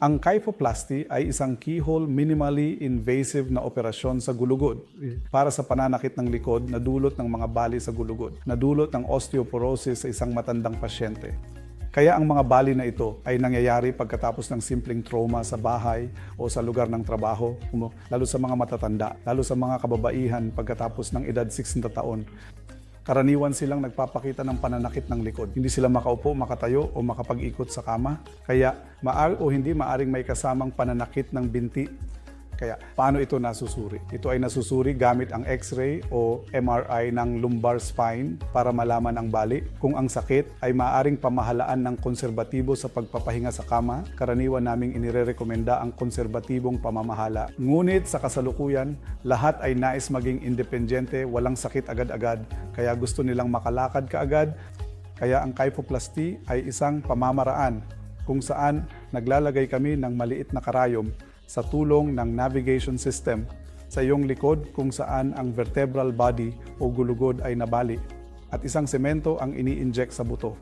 Ang kyphoplasty ay isang keyhole minimally invasive na operasyon sa gulugod para sa pananakit ng likod na dulot ng mga bali sa gulugod, na dulot ng osteoporosis sa isang matandang pasyente. Kaya ang mga bali na ito ay nangyayari pagkatapos ng simpleng trauma sa bahay o sa lugar ng trabaho, lalo sa mga matatanda, lalo sa mga kababaihan pagkatapos ng edad 60 taon. Karaniwan silang nagpapakita ng pananakit ng likod. Hindi sila makaupo, makatayo o makapag-ikot sa kama. Kaya maari o hindi maaring may kasamang pananakit ng binti. Kaya paano ito nasusuri? Ito ay nasusuri gamit ang X-ray o MRI ng lumbar spine para malaman ang bali. Kung ang sakit ay maaring pamahalaan ng konserbatibo sa pagpapahinga sa kama, karaniwan naming inirerekomenda ang konserbatibong pamamahala. Ngunit sa kasalukuyan, lahat ay nais maging independyente, walang sakit agad-agad, kaya gusto nilang makalakad kaagad. Kaya ang kyphoplasty ay isang pamamaraan kung saan naglalagay kami ng maliit na karayom sa tulong ng navigation system sa iyong likod kung saan ang vertebral body o gulugod ay nabali at isang semento ang ini-inject sa buto.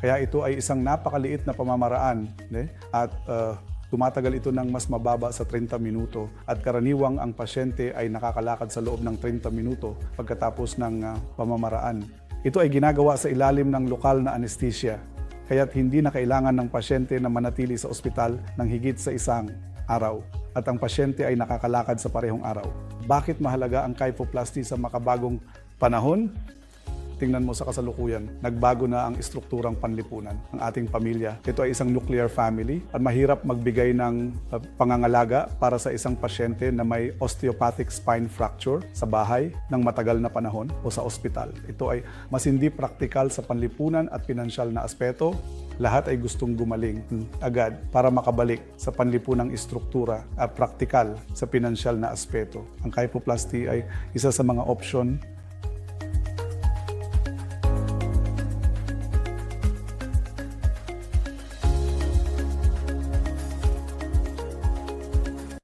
Kaya ito ay isang napakaliit na pamamaraan ne? at uh, tumatagal ito ng mas mababa sa 30 minuto at karaniwang ang pasyente ay nakakalakad sa loob ng 30 minuto pagkatapos ng uh, pamamaraan. Ito ay ginagawa sa ilalim ng lokal na anesthesia kaya't hindi na kailangan ng pasyente na manatili sa ospital ng higit sa isang araw at ang pasyente ay nakakalakad sa parehong araw. Bakit mahalaga ang kyphoplasty sa makabagong panahon? Tingnan mo sa kasalukuyan, nagbago na ang estrukturang panlipunan ng ating pamilya. Ito ay isang nuclear family at mahirap magbigay ng uh, pangangalaga para sa isang pasyente na may osteopathic spine fracture sa bahay ng matagal na panahon o sa ospital. Ito ay mas hindi praktikal sa panlipunan at pinansyal na aspeto. Lahat ay gustong gumaling agad para makabalik sa panlipunang istruktura at praktikal sa pinansyal na aspeto. Ang kyphoplasty ay isa sa mga opsyon